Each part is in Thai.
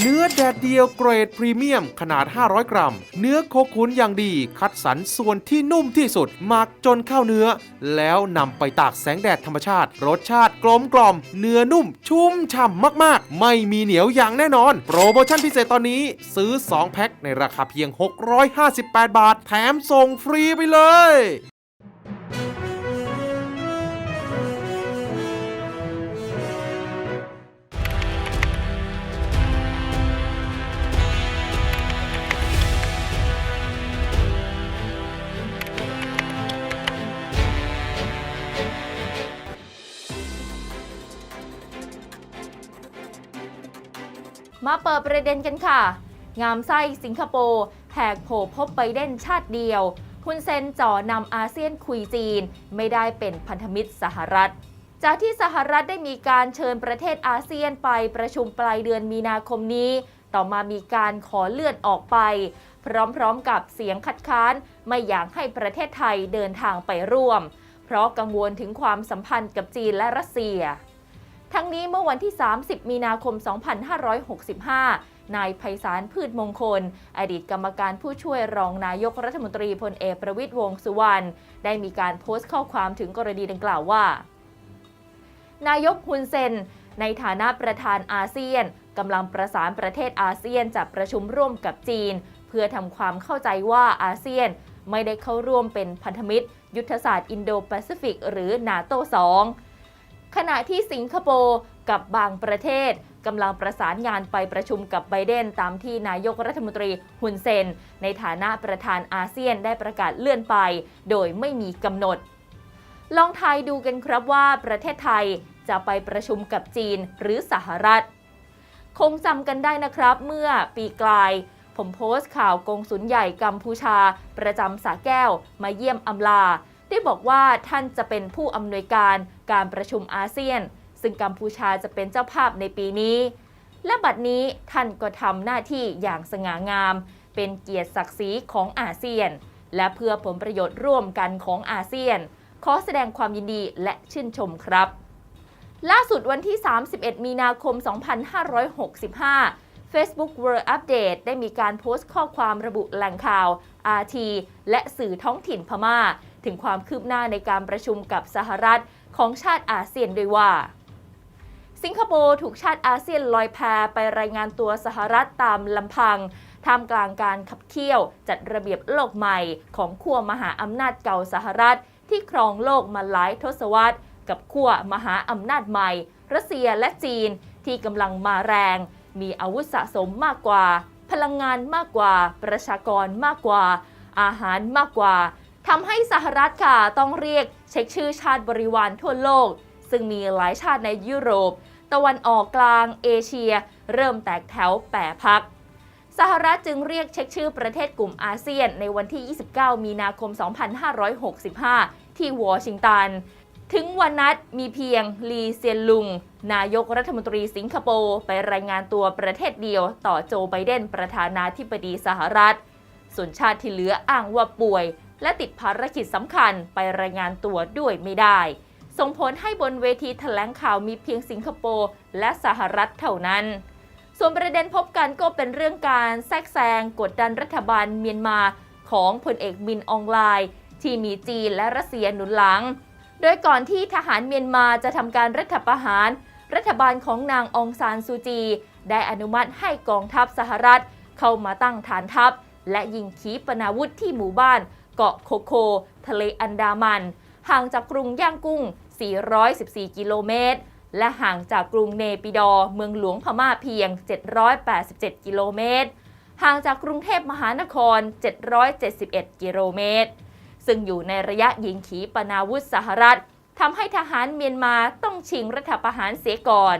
เนื้อแดดเดียวเกรดพรีเมียมขนาด 500 กรัม เนื้อโคขุนอย่างดี คัดสรรส่วนที่นุ่มที่สุดหมักจนเข้าเนื้อ แล้วนำไปตากแสงแดดธรรมชาติ รสชาติกลมกล่อม เนื้อนุ่มชุ่มฉ่ำมากๆ ไม่มีเหนียวอย่างแน่นอน โปรโมชั่นพิเศษตอนนี้ซื้อ 2 แพ็คในราคาเพียง 658 บาท แถมส่งฟรีไปเลย มาเปิดประเด็นกันค่ะ งามไส้สิงคโปร์แหกโผพบไบเดนชาติเดียวฮุนเซนจ่อนำอาเซียนคุยจีน ไม่ได้เป็นพันธมิตรสหรัฐ จากที่สหรัฐได้มีการเชิญประเทศอาเซียนไปประชุมปลายเดือนมีนาคมนี้ ต่อมามีการขอเลื่อนออกไป พร้อมๆกับเสียงคัดค้านไม่อยากให้ประเทศไทยเดินทางไปร่วม เพราะกังวลถึงความสัมพันธ์กับจีนและรัสเซีย ทั้งนี้เมื่อวันที่ 30 มีนาคม 2565 นายไพศาลพืชมงคล อดีตกรรมการผู้ช่วยรองนายกรัฐมนตรีพลเอกประวิตยวงสุวรรณได้มีการโพสต์ข้อความถึงกรณีดังกล่าวว่า นายกฮุนเซนในฐานะประธานอาเซียนกำลังประสานประเทศอาเซียนจัดประชุมร่วมกับจีน เพื่อทำความเข้าใจว่าอาเซียนไม่ได้เข้าร่วมเป็นพันธมิตร ยุทธศาสตร์อินโดแปซิฟิกหรือนาโต2 ขณะที่สิงคโปร์กับบางประเทศกำลังประสานงานไปประชุมกับไบเดนตามที่นายกรัฐมนตรีฮุนเซน ในฐานะประธานอาเซียนได้ประกาศเลื่อนไป โดยไม่มีกำหนด ลองทายดูกันครับว่าประเทศไทยจะไปประชุมกับจีนหรือสหรัฐ คงจำกันได้นะครับเมื่อปีกลาย ผมโพสต์ข่าวกงสุลใหญ่กัมพูชา ประจำสาแก้วมาเยี่ยมอำลา ได้บอกว่าท่านจะเป็นผู้อำนวยการการประชุมอาเซียน ซึ่งกัมพูชาจะเป็นเจ้าภาพในปีนี้ และบัดนี้ท่านก็ทำหน้าที่อย่างสง่างาม เป็นเกียรติศักดิ์ศรีของอาเซียน และเพื่อผลประโยชน์ร่วมกันของอาเซียน ขอแสดงความยินดีและชื่นชมครับ ล่าสุดวันที่ 31 มีนาคม 2565 Facebook World Update ได้มีการโพสต์ข้อความระบุแหล่งข่าว RT และสื่อท้องถิ่นพม่า ถึงความคืบหน้าในการประชุมกับสหรัฐของชาติอาเซียนด้วยว่า สิงคโปร์ถูกชาติอาเซียนลอยแพไปรายงานตัวสหรัฐตามลำพังท่ามกลางการขับเคี่ยวจัดระเบียบโลกใหม่ของขั้วมหาอำนาจเก่าสหรัฐ ที่ครองโลกมาหลายทศวรรษ กับขั้วมหาอำนาจใหม่ รัสเซียและจีนที่กำลังมาแรง มีอาวุธสะสมมากกว่า พลังงานมากกว่า ประชากรมากกว่า อาหารมากกว่า ทำให้สหรัฐค่ะต้องเรียกเช็คชื่อชาติบริวารทั่วโลก ซึ่งมีหลายชาติในยุโรป ตะวันออกกลางเอเชีย เริ่มแตกแถวแปรพัก สหรัฐจึงเรียกเช็คชื่อประเทศกลุ่มอาเซียน ในวันที่ 29 มีนาคม 2565 ที่วอชิงตัน ถึงวันนัดมีเพียงลีเซียนลุง นายกรัฐมนตรีสิงคโปร์ไปรายงานตัวประเทศเดียวต่อโจไบเดนประธานาธิบดีสหรัฐ ส่วนชาติที่เหลืออ้างว่าป่วย และติดภารกิจสำคัญไปรายงานตัวด้วยไม่ได้ ส่งผลให้บนเวทีแถลงข่าวมีเพียงสิงคโปร์และสหรัฐเท่านั้น ส่วนประเด็นพบกันก็เป็นเรื่องการแทรกแซงกดดันรัฐบาลเมียนมาของพลเอกมินอองไลน์ ที่มีจีนและรัสเซียหนุนหลัง โดยก่อนที่ทหารเมียนมาจะทำการรัฐประหาร รัฐบาลของนางองซานซูจี ได้อนุมัติให้กองทัพสหรัฐ เข้ามาตั้งฐานทัพ และยิงขีปนาวุธที่หมู่บ้าน เกาะโคโค ทะเลอันดามัน ห่างจากกรุงย่างกุ้ง 414 กิโลเมตร และห่างจากกรุงเนปิดอ์เมืองหลวงพม่าเพียง 787 กิโลเมตร ห่างจากกรุงเทพมหานคร 771 กิโลเมตร ซึ่งอยู่ในระยะยิงขีปนาวุธสหรัฐทำให้ทหารเมียนมาต้องชิงรัฐประหารเสียก่อน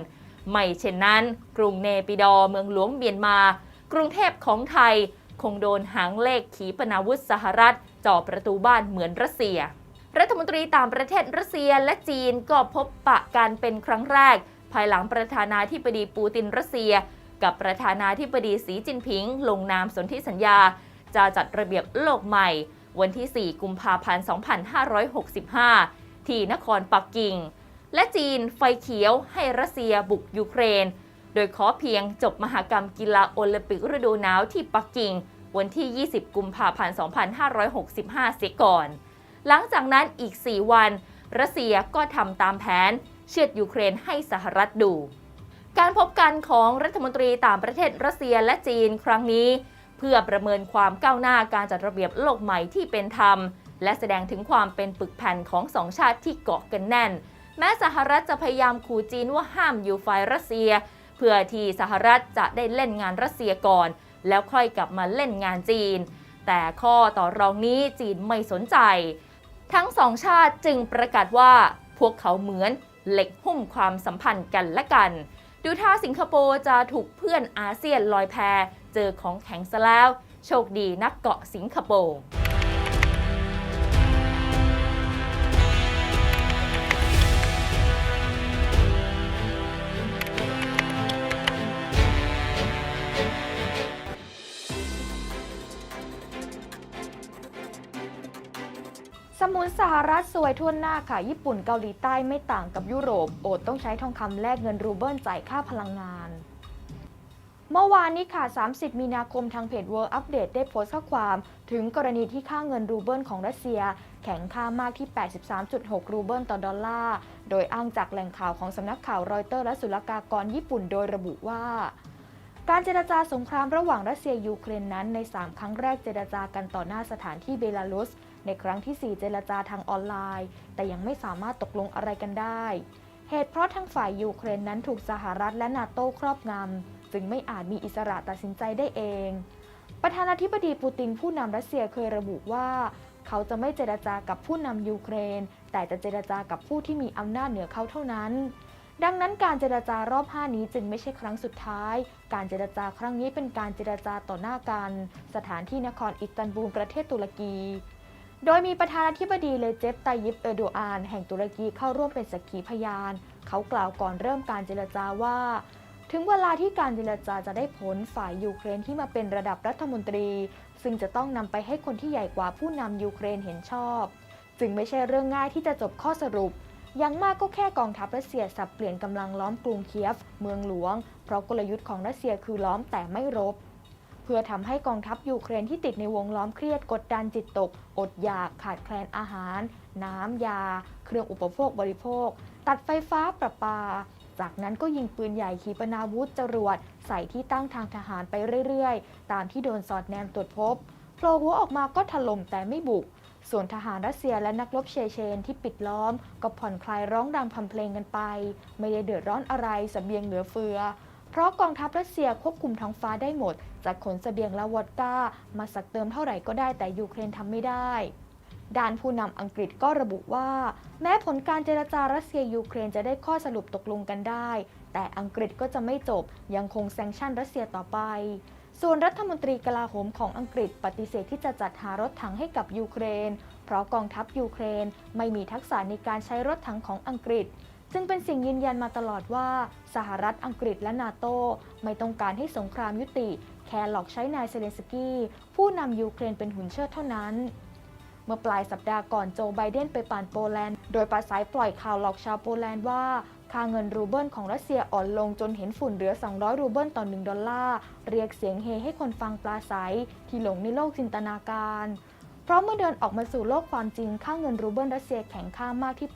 ไม่เช่นนั้น กรุงเนปิดอ์เมืองหลวงเมียนมา กรุงเทพของไทย คงโดนหางเลขขีปนาวุธสหรัฐ จ่อประตูบ้านเหมือนรัสเซีย รัฐมนตรีต่างประเทศรัสเซียและจีนก็พบปะกันเป็นครั้งแรก ภายหลังประธานาธิบดีปูตินรัสเซีย กับประธานาธิบดีสีจิ้นผิง ลงนามสนธิสัญญา จะจัดระเบียบโลกใหม่ วันที่ 4 กุมภาพันธ์ 2565 ที่นครปักกิ่ง และจีนไฟเขียวให้รัสเซียบุกยูเครน โดยขอเพียงจบมหกรรมกีฬาโอลิมปิกฤดูหนาวที่ปักกิ่ง วันที่ 20 กุมภาพันธ์ 2565 เสียก่อน หลังจากนั้นอีก 4 วัน รัสเซียก็ทำตามแผน เชือดยูเครนให้สหรัฐดู การพบกันของรัฐมนตรีต่างประเทศรัสเซียและจีนครั้งนี้ เพื่อประเมินความก้าวหน้าการจัดระเบียบโลกใหม่ที่เป็นธรรม และแสดงถึงความเป็นปึกแผ่นของสองชาติที่เกาะกันแน่น แม้สหรัฐจะพยายามขู่จีนว่าห้ามอยู่ฝ่ายรัสเซีย เพื่อที่สหรัฐจะได้เล่นงานรัสเซียก่อน แล้วค่อยกลับมาเล่นงานจีน แต่ข้อต่อรองนี้จีนไม่สนใจ ทั้งสองชาติจึงประกาศว่าพวกเขาเหมือนเหล็กหุ้มความสัมพันธ์กันและกัน ดูท่าสิงคโปร์จะถูกเพื่อนอาเซียนลอยแพเจอของแข็งซะแล้ว โชคดีนักเกาะสิงคโปร์ รัฐสวยทั่วหน้าค่ะ ญี่ปุ่นเกาหลีใต้ไม่ต่างกับยุโรป โอดต้องใช้ทองคำแลกเงินรูเบิลจ่ายค่าพลังงาน เมื่อวานนี้ค่ะ 30 มีนาคมทางเพจ World Update ได้โพสต์ข้อความ ถึงกรณีที่ค่าเงินรูเบิลของรัสเซีย แข็งค่ามากที่ 83.6 รูเบิลต่อดอลลาร์ โดยอ้างจากแหล่งข่าวของสำนักข่าวรอยเตอร์และศุลกากรญี่ปุ่นโดยระบุว่าการเจรจาสงครามระหว่างรัสเซียยูเครนนั้นใน 3 ครั้งแรกเจรจากันต่อหน้าสถานที่เบลารุส ในครั้งที่ 4 เจรจาทางออนไลน์ แต่ยังไม่สามารถตกลงอะไรกันได้ เหตุเพราะทั้งฝ่ายยูเครนนั้นถูกสหรัฐและนาโต้ครอบงำ จึงไม่อาจมีอิสระตัดสินใจได้เอง ประธานาธิบดีปูตินผู้นำรัสเซียเคยระบุว่า เขาจะไม่เจรจากับผู้นำยูเครน แต่จะเจรจากับผู้ที่มีอำนาจเหนือเขาเท่านั้นดังนั้นการเจรจารอบ 5 นี้จึงไม่ใช่ครั้งสุดท้าย การเจรจาครั้งนี้เป็นการเจรจาต่อหน้ากัน สถานที่นครอิสตันบูลประเทศตุรกี โดยมีประธานาธิบดีเลเจปไตยิปเอโดอานแห่งตุรกีเข้าร่วมเป็นสักขีพยาน เขากล่าวก่อนเริ่มการเจรจาว่า ถึงเวลาที่การเจรจาจะได้ผลฝ่ายยูเครนที่มาเป็นระดับรัฐมนตรี ซึ่งจะต้องนำไปให้คนที่ใหญ่กว่าผู้นำยูเครนเห็นชอบ จึงไม่ใช่เรื่องง่ายที่จะจบข้อสรุปอย่างมากก็แค่กองทัพรัสเซียสับเปลี่ยนกำลังล้อมกรุงเคียฟ เมืองหลวง เพราะกลยุทธ์ของรัสเซียคือล้อมแต่ไม่รบ เพื่อทำให้กองทัพยูเครนที่ติดในวงล้อมเครียดกดดันจิตตก อดอยากขาดแคลนอาหาร น้ำยา เครื่องอุปโภคบริโภค ตัดไฟฟ้าประปา จากนั้นก็ยิงปืนใหญ่ขีปนาวุธจรวด ใส่ที่ตั้งทางทหารไปเรื่อยๆ ตามที่โดนสอดแนมตรวจพบโผล่หัวออกมาก็ถล่มแต่ไม่บุก ส่วนทหารรัสเซียและนักรบเชเชนที่ปิดล้อม ก็ผ่อนคลายร้องดังพำเพลงกันไป ไม่ได้เดือดร้อนอะไรสเสบียงเหลือเฟือ เพราะกองทัพรัสเซียควบคุมท้องฟ้าได้หมดจากขนเสบียงและวอดก้า มาสักเติมเท่าไหร่ก็ได้แต่ยูเครนทำไม่ได้ด้านผู้นำอังกฤษก็ระบุว่า แม้ผลการเจรจารัสเซียยูเครนจะได้ข้อสรุปตกลงกันได้ แต่อังกฤษก็จะไม่จบยังคงแซงชั่นรัสเซียต่อไป ส่วนรัฐมนตรีกลาโหมของอังกฤษปฏิเสธที่จะจัดหารถถังให้กับยูเครน เพราะกองทัพยูเครนไม่มีทักษะในการใช้รถถังของอังกฤษ จึงเป็นสิ่งยืนยันมาตลอดว่า สหรัฐอังกฤษและนาโต้ไม่ต้องการให้สงครามยุติ แค่หลอกใช้นายเซเลนสกี้ผู้นำยูเครนเป็นหุ่นเชิดเท่านั้น เมื่อปลายสัปดาห์ก่อนโจไบเดนไปป่านโปแลนด์ โดยปราศัยปล่อยข่าวหลอกชาวโปแลนด์ว่าค่าเงินรูเบิลของรัสเซียอ่อนลงจนเห็นฝุ่นเหลือ 200 รูเบิลต่อ 1 ดอลลาร์ เรียกเสียงเฮให้คนฟังปลาใสที่หลงในโลกจินตนาการ เพราะเมื่อเดินออกมาสู่โลกความจริง ค่าเงินรูเบิลรัสเซียแข็งค่ามากที่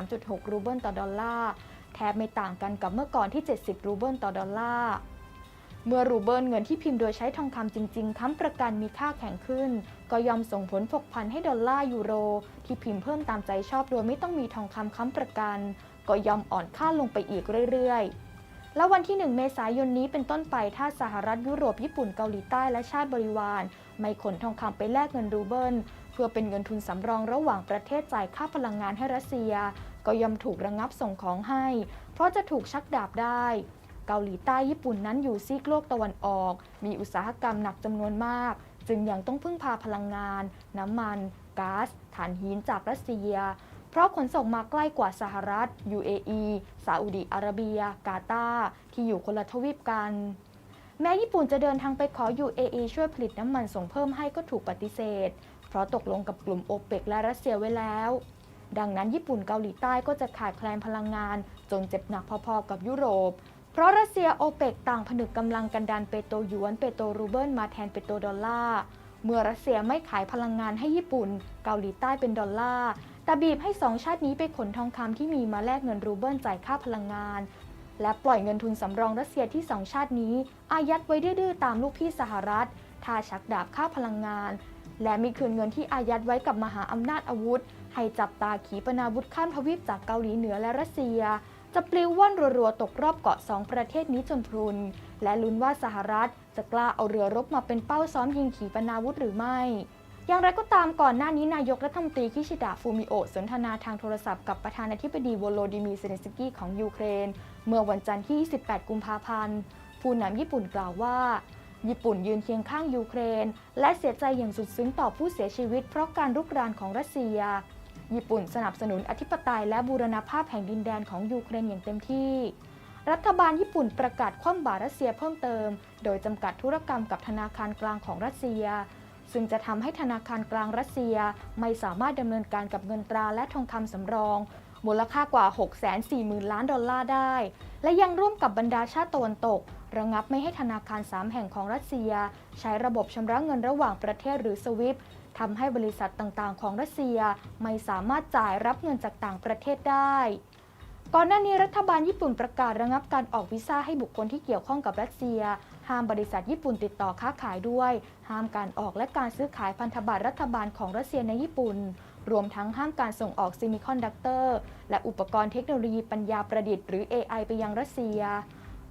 83.6 รูเบิลต่อดอลลาร์ แทบไม่ต่างกันกับเมื่อก่อนที่ 70 รูเบิลต่อดอลลาร์ เมื่อรูเบิลเงินที่พิมพ์โดยใช้ทองคำจริง ๆ ค้ำประกันมีค่าแข็งขึ้น ก็ยอมส่งผลผกพันให้ดอลลาร์ยูโร ที่พิมพ์เพิ่มตามใจชอบโดยไม่ต้องมีทองคำค้ำประกัน ก็ยอมอ่อนค่าลงไปอีกเรื่อย ๆแล้ววันที่ 1 เมษายนนี้เป็นต้นไปถ้าสหรัฐยุโรปญี่ปุ่นเกาหลีใต้และชาติบริวาร ไม่ขนทองคำไปแลกเงินรูเบิล เพื่อเป็นเงินทุนสำรองระหว่างประเทศจ่ายค่าพลังงานให้รัสเซีย ก็ย่อมถูกระงับส่งของให้ เพราะจะถูกชักดาบได้ เกาหลีใต้ญี่ปุ่นนั้นอยู่ซีกโลกตะวันออก มีอุตสาหกรรมหนักจำนวนมาก จึงยังต้องพึ่งพาพลังงาน น้ำมันก๊าซถ่านหินจากรัสเซียเพราะขนส่งมาใกล้กว่าสหรัฐ UAE ซาอุดิอาระเบีย กาตาร์ที่อยู่คนละทวีปกัน แม้ญี่ปุ่นจะเดินทางไปขอ UAE ช่วยผลิตน้ำมันส่งเพิ่มให้ก็ถูกปฏิเสธ เพราะตกลงกับกลุ่มโอเปกและรัสเซียไว้แล้ว ดังนั้นญี่ปุ่นเกาหลีใต้ก็จะขาดแคลนพลังงาน จนเจ็บหนักพอๆกับยุโรป เพราะรัสเซียโอเปกต่างผนึกกำลังกันดันเปโตรหยวนเปโตรรูเบิลมาแทนเปโตรดอลลาร์เมื่อรัสเซียไม่ขายพลังงานให้ญี่ปุ่น เกาหลีใต้เป็นดอลลาร์แต่บีบให้สองชาตินี้ไปขนทองคำที่มีมาแลกเงินรูเบิลจ่ายค่าพลังงาน และปล่อยเงินทุนสำรองรัสเซียที่สองชาตินี้ อายัดไว้ดื้อๆตามลูกพี่สหรัฐท่าชักดาบค่าพลังงาน และมีคืนเงินที่อายัดไว้กับมหาอำนาจอาวุธ ให้จับตาขีปนาวุธข้ามทวีปจากเกาหลีเหนือและรัสเซีย จะปลิวว่อนรัวๆตกรอบเกาะสองประเทศนี้จนพรุน และลุ้นว่าสหรัฐจะกล้าเอาเรือรบมาเป็นเป้าซ้อมยิงขีปนาวุธหรือไม่ อย่างไรก็ตามก่อนหน้านี้นายกรัฐมนตรีคิชิดะฟูมิโอะสนทนาทางโทรศัพท์กับประธานาธิบดีวโลดิมีเซเนสกี้ของยูเครน เมื่อวันจันทร์ที่ 28 กุมภาพันธ์ผู้นำญี่ปุ่นกล่าวว่า ญี่ปุ่นยืนเคียงข้างยูเครน และเสียใจอย่างสุดซึ้งต่อผู้เสียชีวิต เพราะการรุกรานของรัสเซีย ญี่ปุ่นสนับสนุนอธิปไตยและบูรณภาพแห่งดินแดนของยูเครนอย่างเต็มที่รัฐบาลญี่ปุ่นประกาศคว่ำบาตรรัสเซียเพิ่มเติม โดยจำกัดธุรกรรมกับธนาคารกลางของรัสเซีย ซึ่งจะทำให้ธนาคารกลางรัสเซียไม่สามารถดำเนินการกับเงินตราและทองคำสำรอง มูลค่ากว่า 640,000 ล้านดอลลาร์ได้ และยังร่วมกับบรรดาชาติตะวันตก ระงับไม่ให้ธนาคาร 3 แห่งของรัสเซีย ใช้ระบบชำระเงินระหว่างประเทศหรือสวิฟทำให้บริษัทต่างๆ ของรัสเซียไม่สามารถจ่ายรับเงินจากต่างประเทศได้ก่อนหน้านี้รัฐบาลญี่ปุ่นประกาศระงับการออกวีซ่าให้บุคคลที่เกี่ยวข้องกับรัสเซีย ห้ามบริษัทญี่ปุ่นติดต่อค้าขายด้วย ห้ามการออกและการซื้อขายพันธบัตรรัฐบาลของรัสเซียในญี่ปุ่น รวมทั้งห้ามการส่งออกซิมิคอนดักเตอร์และอุปกรณ์เทคโนโลยีปัญญาประดิษฐ์หรือ AI ไปยังรัสเซีย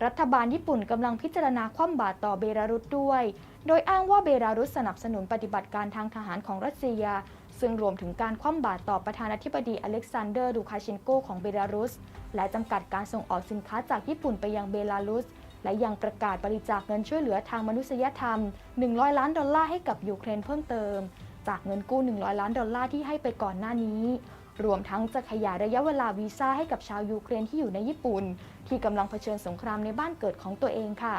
รัฐบาลญี่ปุ่นกำลังพิจารณาคว่ำบาตรต่อเบลารุสด้วย โดยอ้างว่าเบลารุสสนับสนุนปฏิบัติการทางทหารของรัสเซีย ซึ่งรวมถึงการคว่ำบาตรต่อประธานาธิบดีอเล็กซานเดอร์ดูคาเชนโกของเบลารุส และจำกัดการส่งออกสินค้าจากญี่ปุ่นไปยังเบลารุส และยังประกาศบริจาคเงินช่วยเหลือทางมนุษยธรรม 100 ล้านดอลลาร์ให้กับยูเครนเพิ่มเติม จากเงินกู้ 100 ล้านดอลลาร์ที่ให้ไปก่อนหน้านี้ รวมทั้งจะขยายระยะเวลาวีซ่าให้กับชาวยูเครนที่อยู่ในญี่ปุ่น ที่กำลังเผชิญสงครามในบ้านเกิดของตัวเองค่ะ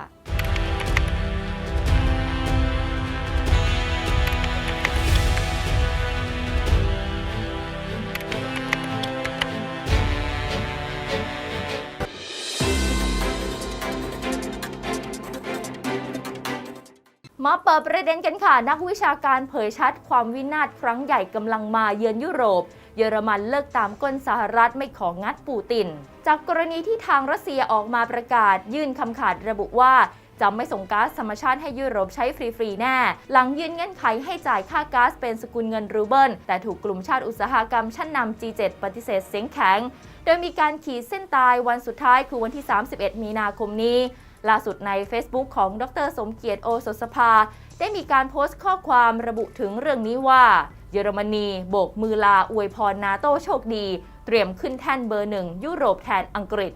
มาเปิดประเด็นกันค่ะ นักวิชาการเผยชัดความวินาศครั้งใหญ่กำลังมาเยือนยุโรป เยอรมันเลิกตามก้นสหรัฐไม่ของัดปูติน จากกรณีที่ทางรัสเซียออกมาประกาศ ยื่นคำขาดระบุว่าจะไม่ส่งก๊าซธรรมชาติให้ยุโรปใช้ฟรี ๆ แน่ หลังยื่นเงื่อนไขให้จ่ายค่าก๊าซเป็นสกุลเงินรูเบิล แต่ถูกกลุ่มชาติอุตสาหกรรมชั้นนำ G7 ปฏิเสธเสียงแข็ง โดยมีการขีดเส้นตายวันสุดท้ายคือวันที่ 31 มีนาคมนี้ ล่าสุดใน Facebook ของดรสมเกียรติโอสถสภา ได้มีการโพสต์ข้อความระบุถึงเรื่องนี้ว่า เยอรมนีโบกมือลาอวยพรนาโตโชคดี เตรียมขึ้นแท่นเบอร์หนึ่งยุโรปแทนอังกฤษ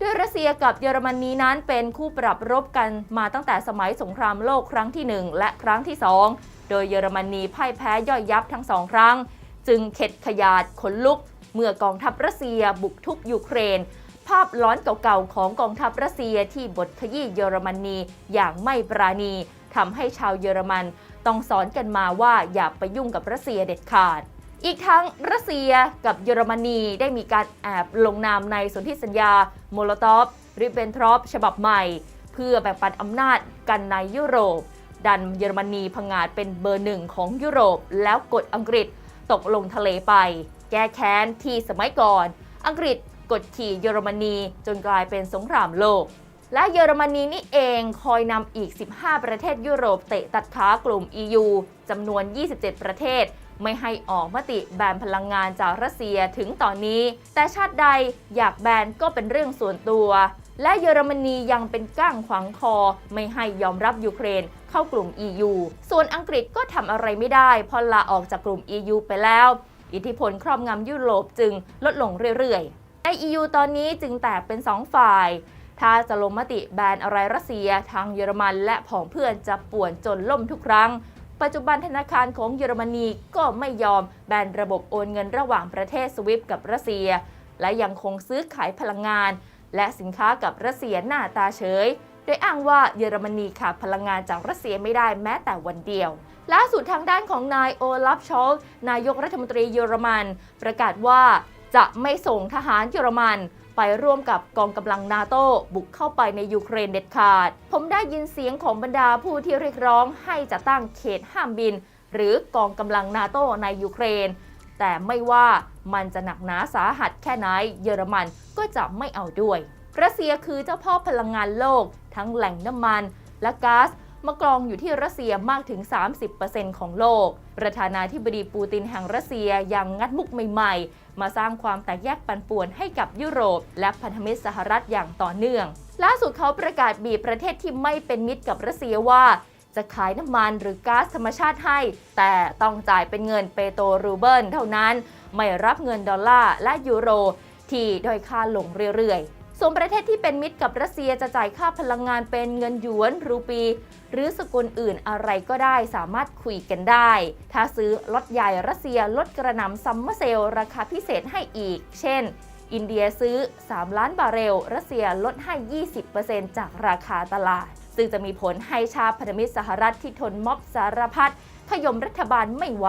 ด้วยรัสเซียกับเยอรมนีนั้นเป็นคู่ปรับรบกันมาตั้งแต่สมัยสงครามโลกครั้งที่ 1 และครั้งที่ 2 โดยเยอรมนีพ่ายแพ้ย่อยยับทั้งสองครั้ง จึงเข็ดขยาดขนลุก เมื่อกองทัพรัสเซียบุกทุบยูเครน ภาพล้อนเก่าๆของกองทัพรัสเซียที่บทขยี้เยอรมนีอย่างไม่ปราณีทำให้ชาวเยอรมันต้องสอนกันมาว่าอย่าไปยุ่งกับรัสเซียเด็ดขาด อีกทั้งรัสเซียกับเยอรมนีได้มีการแอบลงนามในสนธิสัญญาโมโลตอฟริเบนทรอปฉบับใหม่ เพื่อแบ่งปันอำนาจกันในยุโรป ดันเยอรมนีพังงาดเป็นเบอร์หนึ่งของยุโรป แล้วกดอังกฤษตกลงทะเลไป แก้แค้นที่สมัยก่อน อังกฤษ กดขี่เยอรมนีจนกลายเป็นสงครามโลก และเยอรมนีนี่เองคอยนำอีก 15 ประเทศยุโรปเตะตัดขากลุ่ม EU จำนวน 27 ประเทศไม่ให้ออกมติแบนพลังงานจากรัสเซียถึงตอนนี้ แต่ชาติใดอยากแบนก็เป็นเรื่องส่วนตัว และเยอรมนียังเป็นก้างขวางคอ ไม่ให้ยอมรับยูเครนเข้ากลุ่ม EU ส่วนอังกฤษก็ทำอะไรไม่ได้เพราะลาออกจากกลุ่ม EU ไปแล้ว อิทธิพลครอบงำยุโรปจึงลดลงเรื่อยๆ ใน EU ตอนนี้จึงแตกเป็น 2 ฝ่าย ถ้าจะลงมติแบนอะไรรัสเซียทางเยอรมันและผองเพื่อนจะป่วนจนล่มทุกครั้ง ปัจจุบันธนาคารของเยอรมนีก็ไม่ยอมแบนระบบโอนเงินระหว่างประเทศสวิฟกับรัสเซีย และยังคงซื้อขายพลังงาน และสินค้ากับรัสเซียหน้าตาเฉยโดยอ้างว่าเยอรมนีขาดพลังงานจากรัสเซียไม่ได้แม้แต่วันเดียวล่าสุดทางด้านของนายโอลัฟชอลนายกรัฐมนตรีเยอรมัน ประกาศว่า จะไม่ส่งทหารเยอรมันไปร่วมกับกองกำลังนาโต้บุกเข้าไปในยูเครนเด็ดขาด ผมได้ยินเสียงของบรรดาผู้ที่เรียกร้องให้จะตั้งเขตห้ามบิน หรือกองกำลังนาโต้ในยูเครน แต่ไม่ว่ามันจะหนักหนาสาหัสแค่ไหนเยอรมันก็จะไม่เอาด้วย รัสเซียคือเจ้าพ่อพลังงานโลก ทั้งแหล่งน้ำมันและก๊าซ มากรองอยู่ที่รัสเซียมากถึง 30%ของโลก ประธานาธิบดีปูตินแห่งรัสเซียยังงัดมุกใหม่ๆ มาสร้างความแตกแยกปันป่วนให้กับยุโรป และพันธมิตรสหรัฐอย่างต่อเนื่อง ล่าสุดเขาประกาศบีบประเทศที่ไม่เป็นมิตรกับรัสเซียว่าจะขายน้ำมันหรือก๊าซธรรมชาติให้ แต่ต้องจ่ายเป็นเงินเปโตรรูเบิลเท่านั้น ไม่รับเงินดอลลาร์และยูโร ที่ด้อยค่าลงเรื่อยๆ ส่วนประเทศที่เป็นมิตรกับรัสเซียจะจ่ายค่าพลังงานเป็นเงินหยวน รูปี หรือสกุลอื่นอะไรก็ได้สามารถคุยกันได้ ถ้าซื้อลดใหญ่รัสเซียลดกระหน่ำซัมเมอร์เซลราคาพิเศษให้อีก เช่น อินเดียซื้อ 3 ล้านบาร์เรล รัสเซียลดให้ 20%จากราคาตลาด ซึ่งจะมีผลให้ชาติพันธมิตรสหรัฐที่ทนม็อบสารพัดขยมรัฐบาลไม่ไหว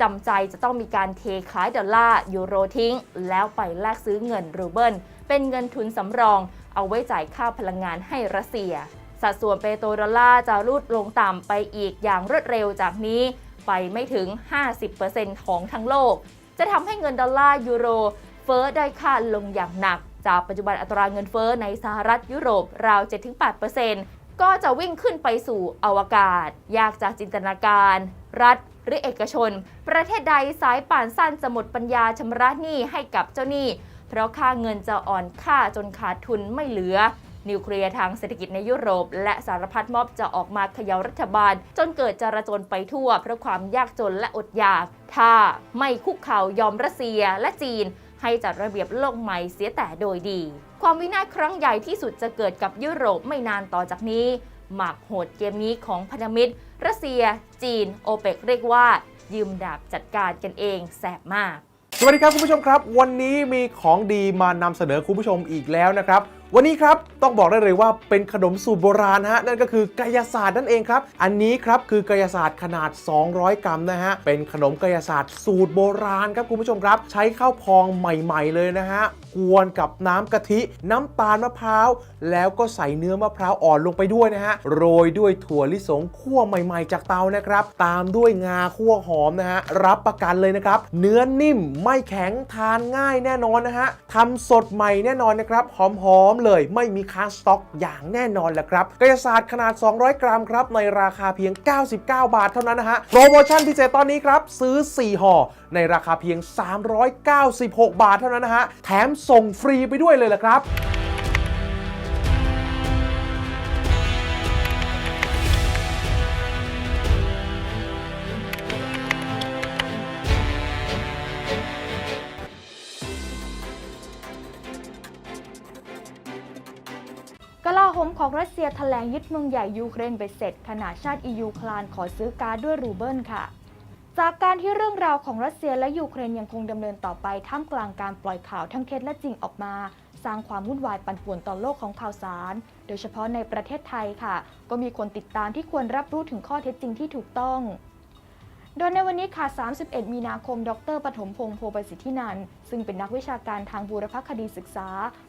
จำใจจะต้องมีการเทขายดอลลาร์ยูโรทิ้ง แล้วไปแลกซื้อเงินรูเบิล เป็นเงินทุนสำรอง เอาไว้จ่ายค่าพลังงานให้รัสเซีย สัดส่วนเปโตรดอลลาร์จะรูดลงต่ำไปอีกอย่างรวดเร็วจากนี้ไปไม่ถึง 50%ของทั้งโลก จะทำให้เงินดอลลาร์ยูโรเฟ้อได้ค่าลงอย่างหนัก จากปัจจุบันอัตราเงินเฟ้อในสหรัฐยุโรปราว 7-8%ก็จะวิ่งขึ้นไปสู่อวกาศ ยากจากจินตนาการ รัฐหรือเอกชน ประเทศใดสายป่านสั้นจะหมดปัญญาชำระหนี้ให้กับเจ้าหนี้ เพราะค่าเงินจะอ่อนค่าจนขาดทุนไม่เหลือ นิวเคลียร์ทางเศรษฐกิจในยุโรป และสารพัดม็อบจะออกมาเขย่ารัฐบาล จนเกิดจราจนไปทั่ว เพราะความยากจนและอดอยาก ถ้าไม่คุกเข่ายอมรัสเซียและจีน ให้จัดระเบียบโลกใหม่เสียแต่โดยดี ความวินาศครั้งใหญ่ที่สุดจะเกิดกับยุโรปไม่นานต่อจากนี้หมากโหดเกมนี้ของพันธมิตร รัสเซีย จีน โอเปกเรียกว่า ยืมดาบจัดการกันเองแสบมาก สวัสดีครับคุณผู้ชมครับ วันนี้มีของดีมานำเสนอคุณผู้ชมอีกแล้วนะครับ วันนี้ครับต้องบอกได้เลยว่าเป็นขนมสูตรโบราณฮะนั่นก็คือกายศาสตร์นั่นเองครับ อันนี้ครับคือกายศาสตร์ขนาด 200 กรัมนะฮะเป็นขนมกายศาสตร์สูตรโบราณครับคุณผู้ชมครับ ใช้ข้าวพองใหม่ ๆ เลยนะฮะกวนกับน้ำกะทิน้ำตาลมะพร้าว แล้วก็ใส่เนื้อมะพร้าวอ่อนลงไปด้วยนะฮะโรยด้วยถั่วลิสงคั่วใหม่ ๆ จากเตานะครับ ตามด้วยงาคั่วหอมนะฮะรับประกันเลยนะครับ เนื้อนิ่มไม่แข็งทานง่ายแน่นอนนะฮะทำสดใหม่แน่นอนนะครับหอมๆเลยไม่มีค้างสต็อกอย่างแน่นอนแหละครับกายศาสตร์ขนาด 200 กรัมครับในราคาเพียง 99 บาทเท่านั้นนะฮะโปรโมชั่นพิเศษตอนนี้ครับซื้อ 4 ห่อ ในราคาเพียง 396 บาทเท่านั้นนะฮะแถมส่งฟรีไปด้วยเลยละครับ อกรัสเซียแถลงยึดเมืองใหญ่ยูเครนไปเสร็จ ขณะชาติยูคลานขอซื้อก๊าซด้วยรูเบิลค่ะ จากการที่เรื่องราวของรัสเซียและยูเครนยังคงดำเนินต่อไปท่ามกลางการปล่อยข่าวทั้งเท็จและจริงออกมา สร้างความวุ่นวายปั่นป่วนต่อโลกของข่าวสาร โดยเฉพาะในประเทศไทยค่ะ ก็มีคนติดตามที่ควรรับรู้ถึงข้อเท็จจริงที่ถูกต้อง โดยในวันนี้ค่ะ 31 มีนาคม ดรปฐมพงษ์โพประสิทธินันซึ่งเป็นนักวิชาการทางบูรพคดีศึกษา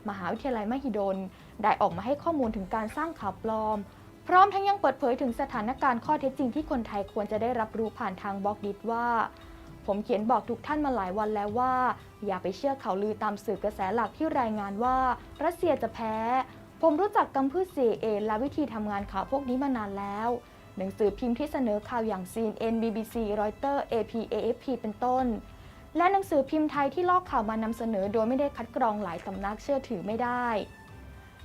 มหาวิทยาลัยมหิดล ได้ออกมาให้ข้อมูลถึงการสร้างข่าวปลอม พร้อมทั้งยังเปิดเผยถึงสถานการณ์ข้อเท็จจริงที่คนไทยควรจะได้รับรู้ผ่านทางบล็อกดิว่า ผมเขียนบอกทุกท่านมาหลายวันแล้วว่า อย่าไปเชื่อข่าวลือตามสื่อกระแสหลักที่รายงานว่า รัสเซียจะแพ้ ผมรู้จักกำพืช CIA และวิธีทำงานข่าวพวกนี้มานานแล้ว หนังสือพิมพ์ที่เสนอข่าวอย่าง CNN BBC Reuters AP AFP เป็นต้น และหนังสือพิมพ์ไทยที่ลอกข่าวมานำเสนอโดยไม่ได้คัดกรองหลายสำนักเชื่อถือไม่ได้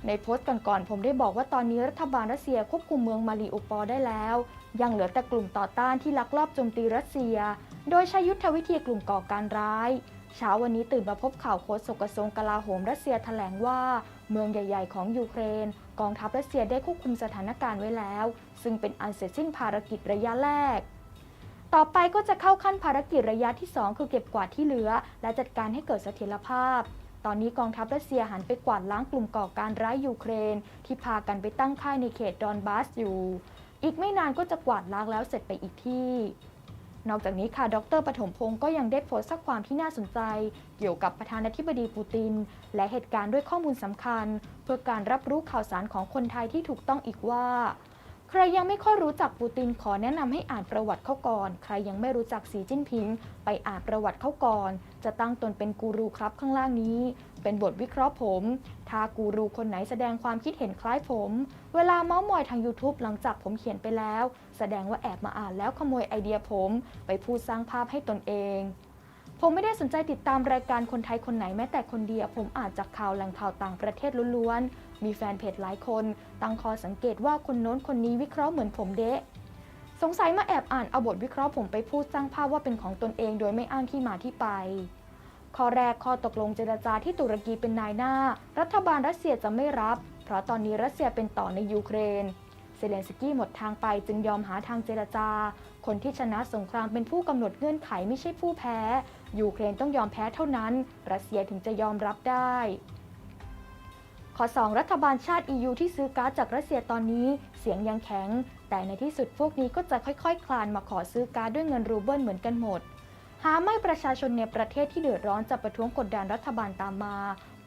ในโพสต์ก่อนๆผมได้บอกว่าตอนนี้รัฐบาลรัสเซียควบคุมเมืองมาริอุปอได้แล้ว ยังเหลือแต่กลุ่มต่อต้านที่ลักลอบโจมตีรัสเซีย โดยใช้ยุทธวิธีกลุ่มก่อการร้าย เช้าวันนี้ตื่นมาพบข่าวโฆษกกระทรวงกลาโหมรัสเซียแถลงว่า เมืองใหญ่ ๆ ของยูเครน กองทัพรัสเซียได้ควบคุมสถานการณ์ไว้แล้ว ซึ่งเป็นอันเสร็จสิ้นภารกิจระยะแรก ต่อไปก็จะเข้าขั้นภารกิจระยะที่ 2 คือเก็บกวาดที่เหลือ และจัดการให้เกิดเสถียรภาพตอนนี้กองทัพรัสเซียหันไปกวาดล้างกลุ่มก่อการร้ายยูเครน ที่พากันไปตั้งค่ายในเขตดอนบาสอยู่ อีกไม่นานก็จะกวาดล้างแล้วเสร็จไปอีกที่ นอกจากนี้ค่ะ ดรปฐมพงศ์ก็ยังได้โพสต์ข้อความที่น่าสนใจ เกี่ยวกับประธานาธิบดีปูติน และเหตุการณ์ด้วยข้อมูลสำคัญ เพื่อการรับรู้ข่าวสารของคนไทยที่ถูกต้องอีกว่า ใครยังไม่ค่อยรู้จักปูตินขอแนะนำให้อ่านประวัติเขาก่อน ใครยังไม่รู้จักสีจิ้นผิง ไปอ่านประวัติเขาก่อน จะตั้งตนเป็นกูรูครับข้างล่างนี้ เป็นบทวิเคราะห์ผม ถ้ากูรูคนไหนแสดงความคิดเห็นคล้ายผม เวลาเมาส์มอยทาง YouTube หลังจากผมเขียนไปแล้ว แสดงว่าแอบมาอ่านแล้วขโมยไอเดียผม ไปพูดสร้างภาพให้ตนเอง ผมไม่ได้สนใจติดตามรายการคนไทยคนไหนแม้แต่คนเดียว ผมอ่านจากข่าวแหล่งข่าวต่างประเทศล้วนๆ มีแฟนเพจหลายคน ตั้งข้อสังเกตว่าคนโน้นคนนี้วิเคราะห์เหมือนผมเดะ สงสัยมาแอบอ่านเอาบทวิเคราะห์ผมไปพูดสร้างภาพว่าเป็นของตนเองโดยไม่อ้างที่มาที่ไป ข้อแรกข้อตกลงเจรจาที่ตุรกีเป็นนายหน้า รัฐบาลรัสเซียจะไม่รับ เพราะตอนนี้รัสเซียเป็นต่อในยูเครน เซเลนสกี้หมดทางไปจึงยอมหาทางเจรจา คนที่ชนะสงครามเป็นผู้กำหนดเงื่อนไขไม่ใช่ผู้แพ้ ยูเครนต้องยอมแพ้เท่านั้น รัสเซียถึงจะยอมรับได้ ข้อ 2 รัฐบาลชาติ EU ที่ซื้อก๊าซจากรัสเซียตอนนี้ เสียงยังแข็ง แต่ในที่สุดพวกนี้ก็จะค่อยๆคคลานมาขอซื้อก๊าซด้วยเงินรูเบิลเหมือนกันหมด หาไม่ประชาชนในประเทศที่เดือดร้อนจะประท้วงกดดันรัฐบาลตามมา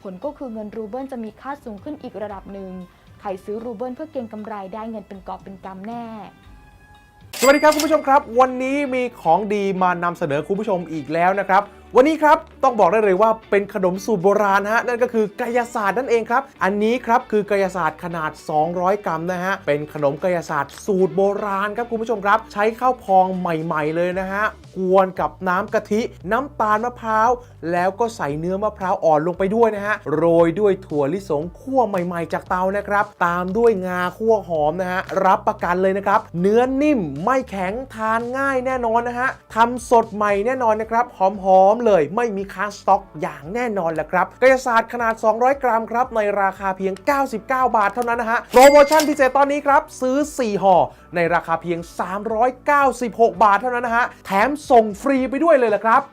ผลก็คือเงินรูเบิลจะมีค่าสูงขึ้นอีกระดับหนึ่งใครซื้อรูเบิลเพื่อเก็งกำไรได้เงินเป็นกอบเป็นกำแน่ สวัสดีครับคุณผู้ชมครับ วันนี้มีของดีมานำเสนอคุณผู้ชมอีกแล้วนะครับ วันนี้ครับต้องบอกได้เลยว่าเป็นขนมสูตรโบราณฮะนั่นก็คือกายศาสตร์นั่นเองครับ อันนี้ครับคือกายศาสตร์ขนาด 200 กรัมนะฮะเป็นขนมกายศาสตร์สูตรโบราณครับคุณผู้ชมครับ ใช้ข้าวพองใหม่ ๆ เลยนะฮะกวนกับน้ำกะทิน้ำตาลมะพร้าว แล้วก็ใส่เนื้อมะพร้าวอ่อนลงไปด้วยนะฮะโรยด้วยถั่วลิสงคั่วใหม่ ๆ จากเตานะครับ ตามด้วยงาคั่วหอมนะฮะรับประกันเลยนะครับ เนื้อนิ่มไม่แข็งทานง่ายแน่นอนนะฮะทำสดใหม่แน่นอนนะครับหอมๆเลยไม่มีค้างสต็อกอย่างแน่นอนแหละครับกายศาสตร์ขนาด 200 กรัมครับในราคาเพียง 99 บาทเท่านั้นนะฮะโปรโมชั่นพิเศษตอนนี้ครับซื้อ 4 ห่อ ในราคาเพียง 396 บาทเท่านั้นนะฮะแถมส่งฟรีไปด้วยเลยละครับ